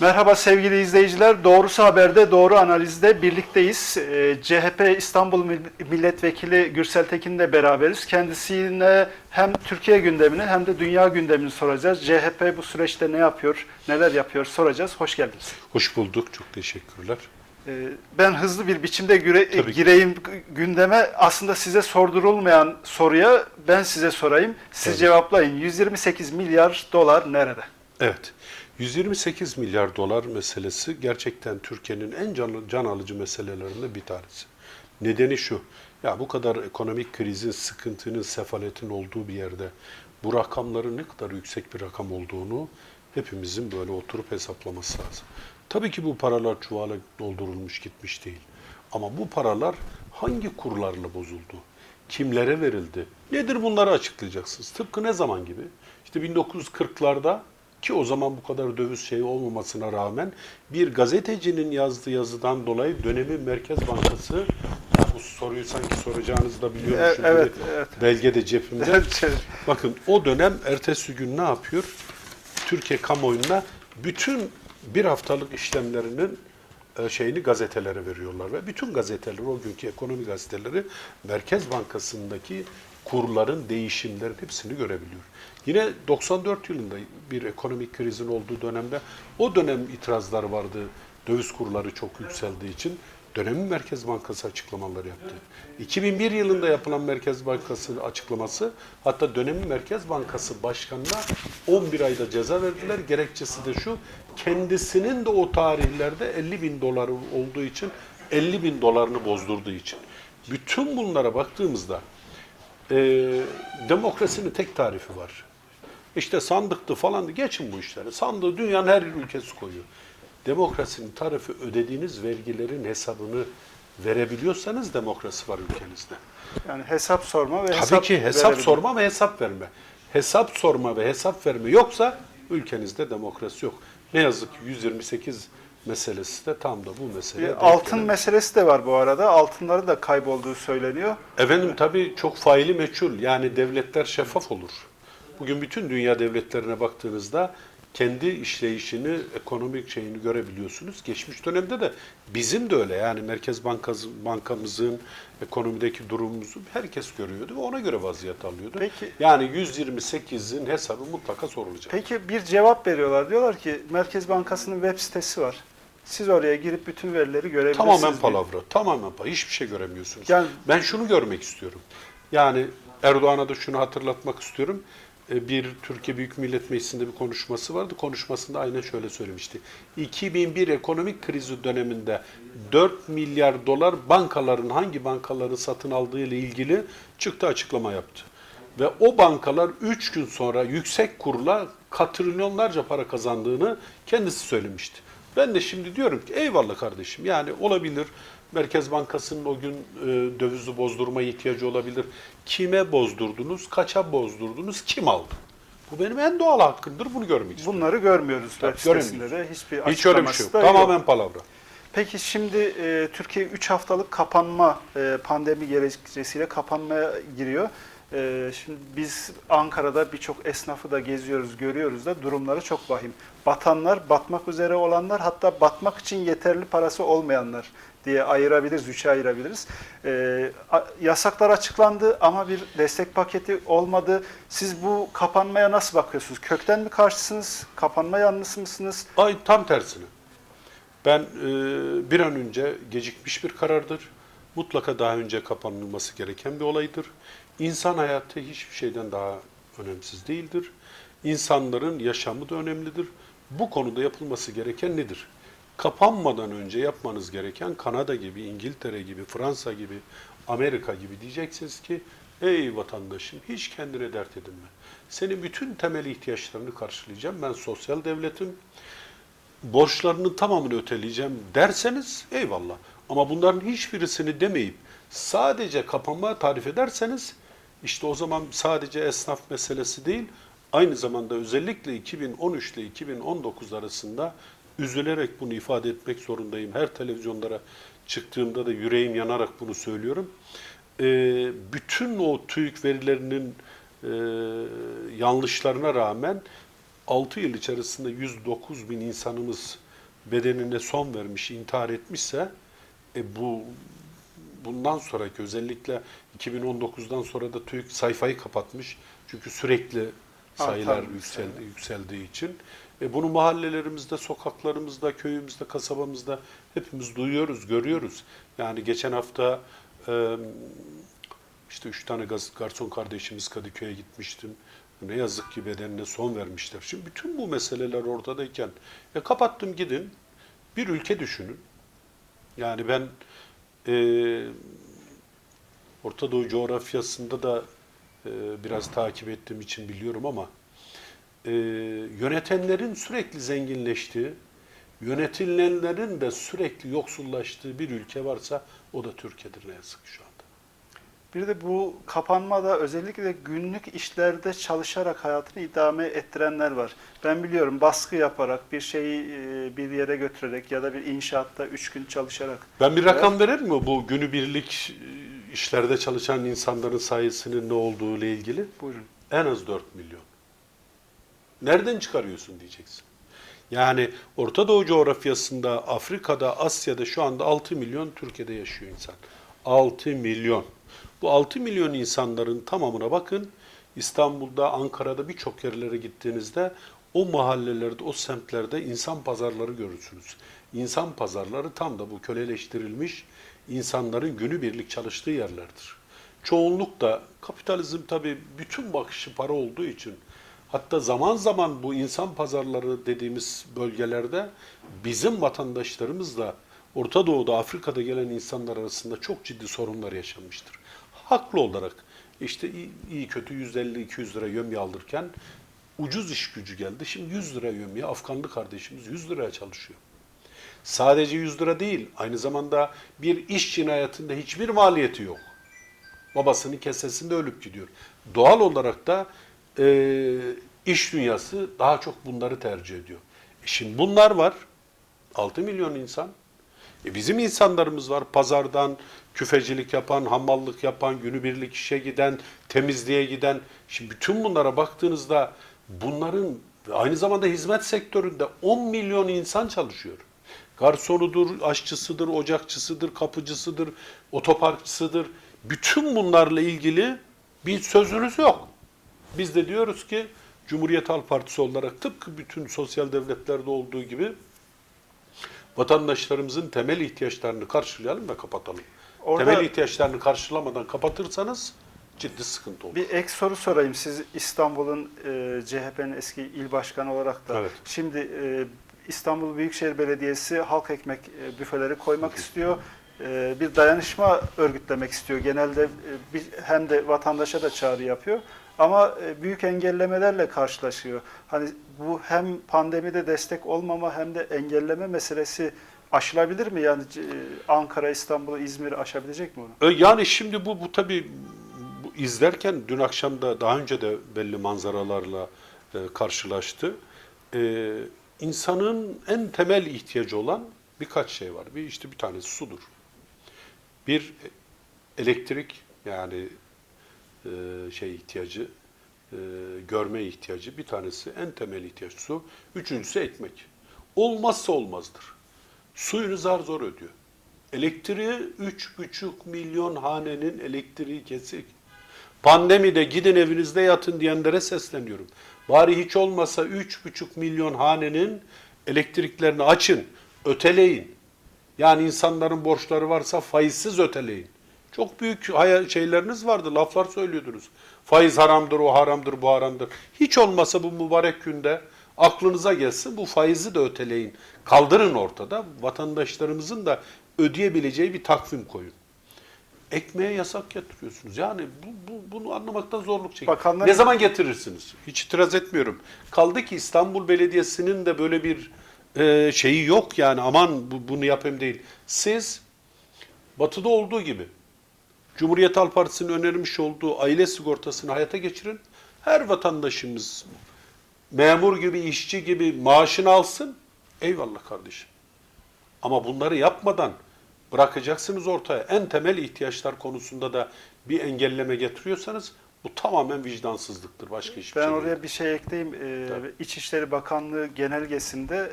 Merhaba sevgili izleyiciler. Doğrusu Haber'de Doğru Analiz'de birlikteyiz. Ee, CHP İstanbul Mil- Milletvekili Gürsel Tekin'le beraberiz. Kendisine hem Türkiye gündemini hem de dünya gündemini soracağız. CHP bu süreçte ne yapıyor, neler yapıyor soracağız. Hoş geldiniz. Hoş bulduk. Çok teşekkürler. Ee, Ben hızlı bir biçimde güre- Tabii gireyim gündeme. Aslında size sordurulmayan soruya ben size sorayım. Siz Tabii. cevaplayın. 128 milyar dolar nerede? Evet. 128 milyar dolar meselesi gerçekten Türkiye'nin en can, can alıcı meselelerinden bir tanesi. Nedeni şu. Ya bu kadar ekonomik krizin, sıkıntının, sefaletin olduğu bir yerde bu rakamların ne kadar yüksek bir rakam olduğunu hepimizin böyle oturup hesaplaması lazım. Tabii ki bu paralar çuvala doldurulmuş gitmiş değil. Ama bu paralar hangi kurlarla bozuldu? Kimlere verildi? Nedir bunları açıklayacaksınız. Tıpkı ne zaman gibi? İşte 1940'larda ki o zaman bu kadar döviz şeyi olmamasına rağmen bir gazetecinin yazdığı yazıdan dolayı dönemin Merkez Bankası bu soruyu sanki soracağınızı da biliyormuşum. E- evet, gibi evet. Belge de cebimde. Bakın o dönem ertesi gün ne yapıyor? Türkiye kamuoyuna bütün bir haftalık işlemlerinin e, şeyini gazetelere veriyorlar ve bütün gazeteler o günkü ekonomi gazeteleri Merkez Bankası'ndaki kurların değişimlerin hepsini görebiliyor. Yine 94 yılında bir ekonomik krizin olduğu dönemde o dönem itirazlar vardı. Döviz kurları çok yükseldiği için dönemin Merkez Bankası açıklamaları yaptı. 2001 yılında yapılan Merkez Bankası açıklaması hatta dönemin Merkez Bankası Başkanı'na 11 ayda ceza verdiler. Gerekçesi de şu kendisinin de o tarihlerde 50 bin doları olduğu için 50 bin dolarını bozdurduğu için. Bütün bunlara baktığımızda e, demokrasinin tek tarifi var. İşte sandıktı falan geçin bu işleri. Sandığı dünyanın her ülkesi koyuyor. Demokrasinin tarifi ödediğiniz vergilerin hesabını verebiliyorsanız demokrasi var ülkenizde. Yani hesap sorma ve Tabii hesap ki hesap sorma ve hesap verme. Hesap sorma ve hesap verme yoksa ülkenizde demokrasi yok. Ne yazık ki 128 meselesi de tam da bu mesele. Bir altın meselesi de var bu arada. Altınları da kaybolduğu söyleniyor. Efendim tabii çok faili meçhul. Yani devletler şeffaf olur. Bugün bütün dünya devletlerine baktığınızda kendi işleyişini, ekonomik şeyini görebiliyorsunuz. Geçmiş dönemde de bizim de öyle. Yani Merkez Bankası, Bankamızın ekonomideki durumumuzu herkes görüyordu ve ona göre vaziyet alıyordu. Peki- Yani 128'in hesabı mutlaka sorulacak. Peki bir cevap veriyorlar. Diyorlar ki Merkez Bankası'nın web sitesi var. Siz oraya girip bütün verileri görebilirsiniz. Tamamen palavra, tamamen palavra. Hiçbir şey göremiyorsunuz. Yani- ben şunu görmek istiyorum. Yani Erdoğan'a da şunu hatırlatmak istiyorum. Ee, Bir Türkiye Büyük Millet Meclisi'nde bir konuşması vardı. Konuşmasında aynen şöyle söylemişti. 2001 ekonomik krizi döneminde 4 milyar dolar bankaların hangi bankaları satın aldığı ile ilgili çıktı açıklama yaptı. Ve o bankalar 3 gün sonra yüksek kurla katrilyonlarca para kazandığını kendisi söylemişti. Ben de şimdi diyorum ki eyvallah kardeşim yani olabilir. Merkez Bankası'nın o gün e, dövizi bozdurma ihtiyacı olabilir. Kime bozdurdunuz, kaça bozdurdunuz, kim aldı? Bu benim en doğal hakkımdır. Bunu görmek istiyorum. Bunları görmüyoruz Tabii, göremiyoruz. de. Hiçbir Hiç öyle bir şey yok. Tamamen palavra. Peki şimdi e, Türkiye 3 haftalık kapanma e, pandemi gerekçesiyle kapanmaya giriyor. E, şimdi biz Ankara'da birçok esnafı da geziyoruz, görüyoruz da durumları çok vahim. Batanlar, batmak üzere olanlar, hatta batmak için yeterli parası olmayanlar diye ayırabiliriz, üçe ayırabiliriz. E, a- yasaklar açıklandı ama bir destek paketi olmadı. Siz bu kapanmaya nasıl bakıyorsunuz? Kökten mi karşısınız? Kapanma yanlısı mısınız? Ay tam tersine. Ben e, bir an önce gecikmiş bir karardır. Mutlaka daha önce kapanılması gereken bir olaydır. İnsan hayatı hiçbir şeyden daha önemsiz değildir. İnsanların yaşamı da önemlidir. Bu konuda yapılması gereken nedir? Kapanmadan önce yapmanız gereken Kanada gibi, İngiltere gibi, Fransa gibi, Amerika gibi diyeceksiniz ki ey vatandaşım hiç kendine dert edinme. Senin bütün temel ihtiyaçlarını karşılayacağım. Ben sosyal devletim borçlarının tamamını öteleyeceğim derseniz eyvallah. Ama bunların hiçbirisini demeyip sadece kapanma tarif ederseniz işte o zaman sadece esnaf meselesi değil aynı zamanda özellikle 2013 ile 2019 arasında üzülerek bunu ifade etmek zorundayım. Her televizyonlara çıktığımda da yüreğim yanarak bunu söylüyorum. Ee, bütün o TÜİK verilerinin e, yanlışlarına rağmen 6 yıl içerisinde 109 bin insanımız bedenine son vermiş, intihar etmişse e, bu bundan sonraki özellikle 2019'dan sonra da TÜİK sayfayı kapatmış. Çünkü sürekli sayılar Artan yükseldi, yükseldiği için. E, bunu mahallelerimizde, sokaklarımızda, köyümüzde, kasabamızda hepimiz duyuyoruz, görüyoruz. Yani geçen hafta e, işte üç tane garson kardeşimiz Kadıköy'e gitmiştim. Ne yazık ki bedenine son vermişler. Şimdi bütün bu meseleler ortadayken e, kapattım gidin. Bir ülke düşünün. Yani ben e, Orta Doğu coğrafyasında da e, biraz takip ettiğim için biliyorum ama e, yönetenlerin sürekli zenginleştiği, yönetilenlerin de sürekli yoksullaştığı bir ülke varsa o da Türkiye'dir ne yazık ki şu anda. Bir de bu kapanmada özellikle günlük işlerde çalışarak hayatını idame ettirenler var. Ben biliyorum baskı yaparak bir şeyi e, bir yere götürerek ya da bir inşaatta üç gün çalışarak. Ben bir rakam verir mi bu günübirlik e, işlerde çalışan insanların sayısının ne olduğu ile ilgili? Buyurun. En az 4 milyon. Nereden çıkarıyorsun diyeceksin. Yani Orta Doğu coğrafyasında, Afrika'da, Asya'da şu anda 6 milyon Türkiye'de yaşıyor insan. 6 milyon. Bu 6 milyon insanların tamamına bakın. İstanbul'da, Ankara'da birçok yerlere gittiğinizde o mahallelerde, o semtlerde insan pazarları görürsünüz. İnsan pazarları tam da bu köleleştirilmiş insanların günübirlik çalıştığı yerlerdir. Çoğunluk da kapitalizm tabii bütün bakışı para olduğu için hatta zaman zaman bu insan pazarları dediğimiz bölgelerde bizim vatandaşlarımızla Orta Doğu'da, Afrika'da gelen insanlar arasında çok ciddi sorunlar yaşanmıştır. Haklı olarak işte iyi, kötü 150-200 lira yömye alırken ucuz iş gücü geldi. Şimdi 100 lira yömye Afganlı kardeşimiz 100 liraya çalışıyor. Sadece 100 lira değil, aynı zamanda bir iş cinayetinde hiçbir maliyeti yok. Babasının kesesinde ölüp gidiyor. Doğal olarak da e, iş dünyası daha çok bunları tercih ediyor. E şimdi bunlar var. 6 milyon insan. E bizim insanlarımız var. Pazardan küfecilik yapan, hamallık yapan, günübirlik işe giden, temizliğe giden. Şimdi bütün bunlara baktığınızda bunların aynı zamanda hizmet sektöründe 10 milyon insan çalışıyor. Garsonudur, aşçısıdır, ocakçısıdır, kapıcısıdır, otoparkçısıdır. Bütün bunlarla ilgili bir sözünüz yok. Biz de diyoruz ki Cumhuriyet Halk Partisi olarak tıpkı bütün sosyal devletlerde olduğu gibi vatandaşlarımızın temel ihtiyaçlarını karşılayalım ve kapatalım. Orada- temel ihtiyaçlarını karşılamadan kapatırsanız ciddi sıkıntı olur. Bir ek soru sorayım. Siz İstanbul'un e, CHP'nin eski il başkanı olarak da Evet. şimdi e, İstanbul Büyükşehir Belediyesi halk ekmek e, büfeleri koymak istiyor. E, bir dayanışma örgütlemek istiyor. Genelde e, bir, hem de vatandaşa da çağrı yapıyor. Ama e, büyük engellemelerle karşılaşıyor. Hani bu hem pandemide destek olmama hem de engelleme meselesi aşılabilir mi? Yani e, Ankara, İstanbul, İzmir aşabilecek mi onu? E, Yani şimdi bu bu tabii bu izlerken dün akşam da daha önce de belli manzaralarla e, karşılaştı. E, insanın en temel ihtiyacı olan birkaç şey var. Bir işte bir tanesi sudur. Bir elektrik yani e, şey ihtiyacı, e, görme ihtiyacı. Bir tanesi en temel ihtiyaç su. Üçüncüsü ekmek. Olmazsa olmazdır. Suyunu zar zor ödüyor. Elektriği 3,5 milyon hanenin elektriği kesik. Pandemide gidin evinizde yatın diyenlere sesleniyorum. Bari hiç olmasa 3,5 milyon hanenin elektriklerini açın, öteleyin. Yani insanların borçları varsa faizsiz öteleyin. Çok büyük şeyleriniz vardı, laflar söylüyordunuz. Faiz haramdır, o haramdır, bu haramdır. Hiç olmasa bu mübarek günde aklınıza gelsin bu faizi de öteleyin. Kaldırın ortada. Vatandaşlarımızın da ödeyebileceği bir takvim koyun. Ekmeğe yasak getiriyorsunuz. Yani bu, bu- bunu anlamakta zorluk çekiyor. Bakanlar- Ne zaman getirirsiniz? Hiç itiraz etmiyorum. Kaldı ki İstanbul Belediyesi'nin de böyle bir e, şeyi yok yani aman bu, bunu yapayım değil. Siz batıda olduğu gibi Cumhuriyet Halk Partisi'nin önermiş olduğu aile sigortasını hayata geçirin. Her vatandaşımız memur gibi, işçi gibi maaşını alsın. Eyvallah kardeşim. Ama bunları yapmadan bırakacaksınız ortaya. En temel ihtiyaçlar konusunda da bir engelleme getiriyorsanız bu tamamen vicdansızlıktır. Başka hiçbir Ben şey oraya değil. bir şey ekleyeyim. Ee. İçişleri Bakanlığı genelgesinde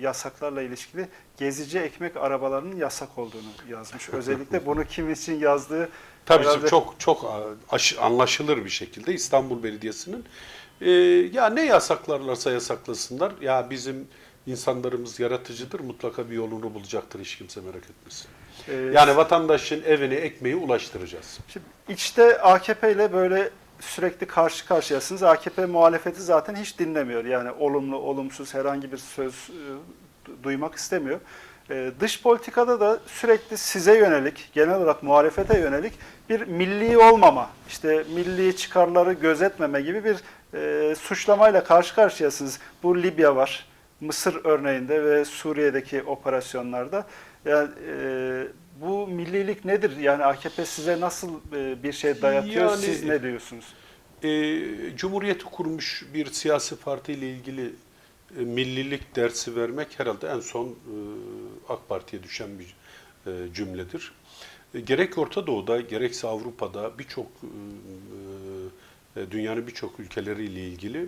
yasaklarla ilişkili gezici ekmek arabalarının yasak olduğunu yazmış. Özellikle bunu kim için yazdığı Tabii herhalde- çok çok aş- anlaşılır bir şekilde İstanbul Belediyesi'nin e, ya ne yasaklarlarsa yasaklasınlar. Ya bizim insanlarımız yaratıcıdır. Mutlaka bir yolunu bulacaktır hiç kimse merak etmesin. Ee, Yani vatandaşın evine ekmeği ulaştıracağız. Şimdi içte AKP ile böyle sürekli karşı karşıyasınız. AKP muhalefeti zaten hiç dinlemiyor. Yani olumlu, olumsuz herhangi bir söz e, du- duymak istemiyor. E, dış politikada da sürekli size yönelik, genel olarak muhalefete yönelik bir milli olmama, işte milli çıkarları gözetmeme gibi bir e, suçlamayla karşı karşıyasınız. Bu Libya var, Mısır örneğinde ve Suriye'deki operasyonlarda. Yani e, bu millilik nedir? Yani AKP size nasıl e, bir şey dayatıyor? Yani- Siz ne diyorsunuz? E, Cumhuriyeti kurmuş bir siyasi partiyle ilgili e, millilik dersi vermek herhalde en son e, AK Parti'ye düşen bir e, cümledir. E, gerek Orta Doğu'da gerekse Avrupa'da birçok e, e, dünyanın birçok ülkeleriyle ilgili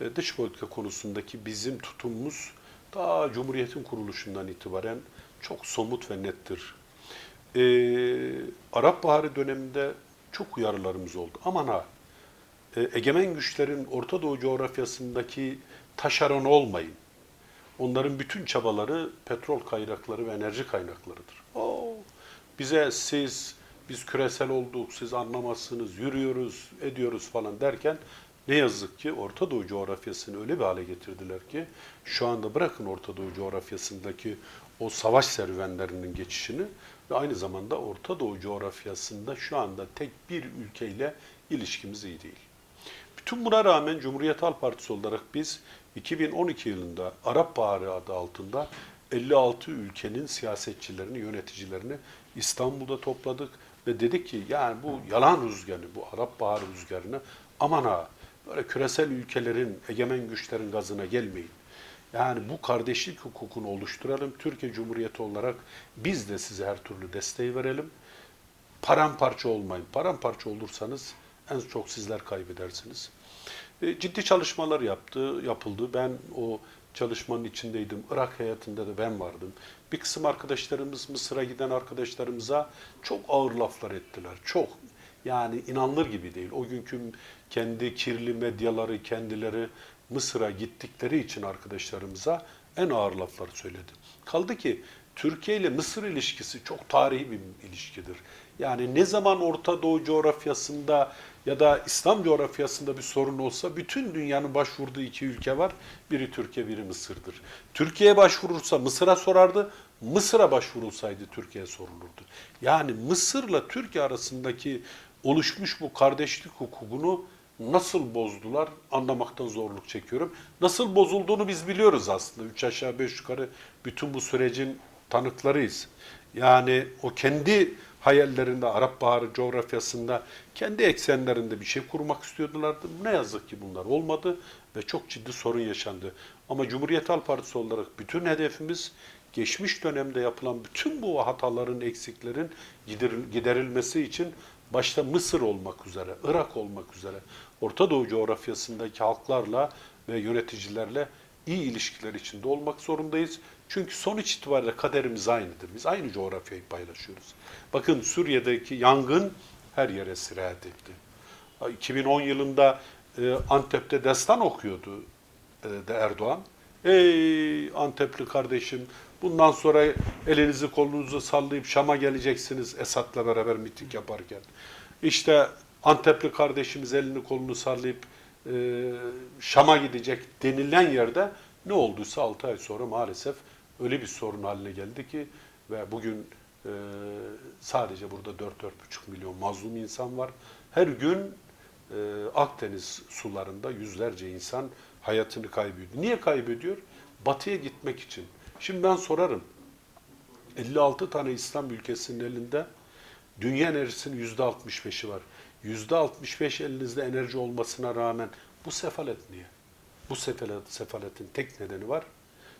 e, dış politika konusundaki bizim tutumumuz daha Cumhuriyet'in kuruluşundan itibaren çok somut ve nettir. E, Arap Baharı döneminde çok uyarılarımız oldu. Aman ha e, egemen güçlerin Orta Doğu coğrafyasındaki taşeron olmayın. Onların bütün çabaları petrol kaynakları ve enerji kaynaklarıdır. Oo, bize siz, biz küresel olduk, siz anlamazsınız, yürüyoruz, ediyoruz falan derken ne yazık ki Orta Doğu coğrafyasını öyle bir hale getirdiler ki şu anda bırakın Orta Doğu coğrafyasındaki o savaş serüvenlerinin geçişini ve aynı zamanda Orta Doğu coğrafyasında şu anda tek bir ülkeyle ilişkimiz iyi değil. Bütün buna rağmen Cumhuriyet Halk Partisi olarak biz 2012 yılında Arap Baharı adı altında 56 ülkenin siyasetçilerini, yöneticilerini İstanbul'da topladık ve dedik ki yani bu yalan rüzgarı, bu Arap Baharı rüzgarını aman ha böyle küresel ülkelerin, egemen güçlerin gazına gelmeyin. Yani bu kardeşlik hukukunu oluşturalım. Türkiye Cumhuriyeti olarak biz de size her türlü desteği verelim. Paramparça olmayın. Paramparça olursanız en çok sizler kaybedersiniz. E, Ciddi çalışmalar yaptı, yapıldı. Ben o çalışmanın içindeydim. Irak heyetinde de ben vardım. Bir kısım arkadaşlarımız, Mısır'a giden arkadaşlarımıza çok ağır laflar ettiler. Çok. Yani inanılır gibi değil. O günkü kendi kirli medyaları, kendileri Mısır'a gittikleri için arkadaşlarımıza en ağır laflar söyledi. Kaldı ki Türkiye ile Mısır ilişkisi çok tarihi bir ilişkidir. Yani ne zaman Orta Doğu coğrafyasında ya da İslam coğrafyasında bir sorun olsa bütün dünyanın başvurduğu iki ülke var. Biri Türkiye, biri Mısır'dır. Türkiye'ye başvurursa Mısır'a sorardı. Mısır'a başvurulsaydı Türkiye'ye sorulurdu. Yani Mısır'la Türkiye arasındaki oluşmuş bu kardeşlik hukukunu nasıl bozdular anlamaktan zorluk çekiyorum. Nasıl bozulduğunu biz biliyoruz aslında. Üç aşağı beş yukarı bütün bu sürecin tanıklarıyız. Yani o kendi hayallerinde Arap Baharı coğrafyasında kendi eksenlerinde bir şey kurmak istiyorlardı. Ne yazık ki bunlar olmadı ve çok ciddi sorun yaşandı. Ama Cumhuriyet Halk Partisi olarak bütün hedefimiz geçmiş dönemde yapılan bütün bu hataların, eksiklerin gideril- giderilmesi için başta Mısır olmak üzere, Irak olmak üzere Orta Doğu coğrafyasındaki halklarla ve yöneticilerle iyi ilişkiler içinde olmak zorundayız. Çünkü sonuç itibariyle kaderimiz aynıdır. Biz aynı coğrafyayı paylaşıyoruz. Bakın Suriye'deki yangın her yere sirayet etti. 2010 yılında e, Antep'te destan okuyordu e, Erdoğan. Ey Antepli kardeşim bundan sonra elinizi kolunuzu sallayıp Şam'a geleceksiniz Esad'la beraber miting yaparken. İşte Antepli kardeşimiz elini kolunu sallayıp e, Şam'a gidecek denilen yerde ne olduysa 6 ay sonra maalesef öyle bir sorun haline geldi ki ve bugün e, sadece burada 4-4,5 milyon mazlum insan var. Her gün e, Akdeniz sularında yüzlerce insan hayatını kaybediyor. Niye kaybediyor? Batıya gitmek için. Şimdi ben sorarım. 56 tane İslam ülkesinin elinde dünya enerjisinin %65'i var. %65 elinizde enerji olmasına rağmen bu sefalet niye? Bu sefalet, sefaletin tek nedeni var.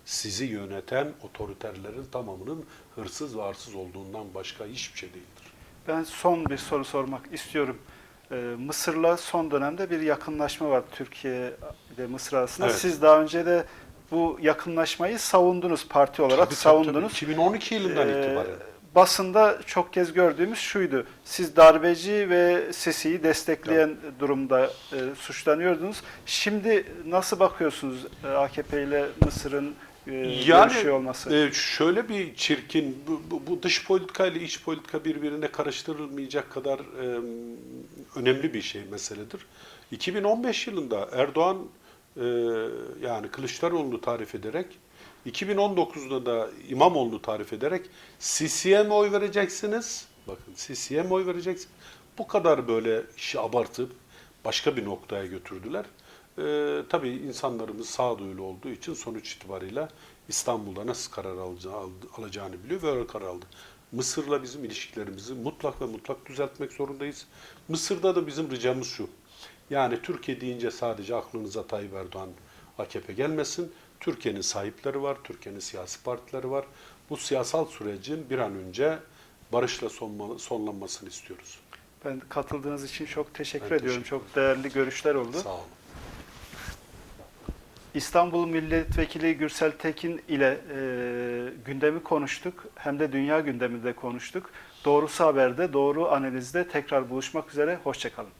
Sizi yöneten otoriterlerin tamamının hırsız ve arsız olduğundan başka hiçbir şey değildir. Ben son bir soru sormak istiyorum. Ee, Mısır'la son dönemde bir yakınlaşma var Türkiye ile Mısır arasında. Evet. Siz daha önce de bu yakınlaşmayı savundunuz parti olarak Tabii, savundunuz. tabii. 2012 yılından Ee, itibaren. basında çok kez gördüğümüz şuydu. Siz darbeci ve Sisi'yi destekleyen durumda e, suçlanıyordunuz. Şimdi nasıl bakıyorsunuz e, AKP ile Mısır'ın e, görüşüyor olması? e, şöyle bir çirkin, bu, bu, bu dış politika ile iç politika birbirine karıştırılmayacak kadar e, önemli bir şey meseledir. 2015 yılında Erdoğan e, yani Kılıçdaroğlu'nu tarif ederek 2019'da da İmamoğlu'nu tarif ederek Sisi'ye mi oy vereceksiniz? Bakın Sisi'ye mi oy vereceksiniz? Bu kadar böyle işi abartıp başka bir noktaya götürdüler. Ee, tabii insanlarımız sağduyulu olduğu için sonuç itibarıyla İstanbul'da nasıl karar alacağı, alacağını biliyor ve öyle karar aldı. Mısır'la bizim ilişkilerimizi mutlak ve mutlak düzeltmek zorundayız. Mısır'da da bizim ricamız şu. Yani Türkiye deyince sadece aklınıza Tayyip Erdoğan, AKP gelmesin. Türkiye'nin sahipleri var, Türkiye'nin siyasi partileri var. Bu siyasal sürecin bir an önce barışla sonma- sonlanmasını istiyoruz. Ben katıldığınız için çok teşekkür Ben ediyorum. teşekkür çok değerli görüşler oldu. Sağ olun. İstanbul Milletvekili Gürsel Tekin ile e, gündemi konuştuk. Hem de dünya gündeminde konuştuk. Doğrusu haberde, doğru analizde tekrar buluşmak üzere. Hoşçakalın.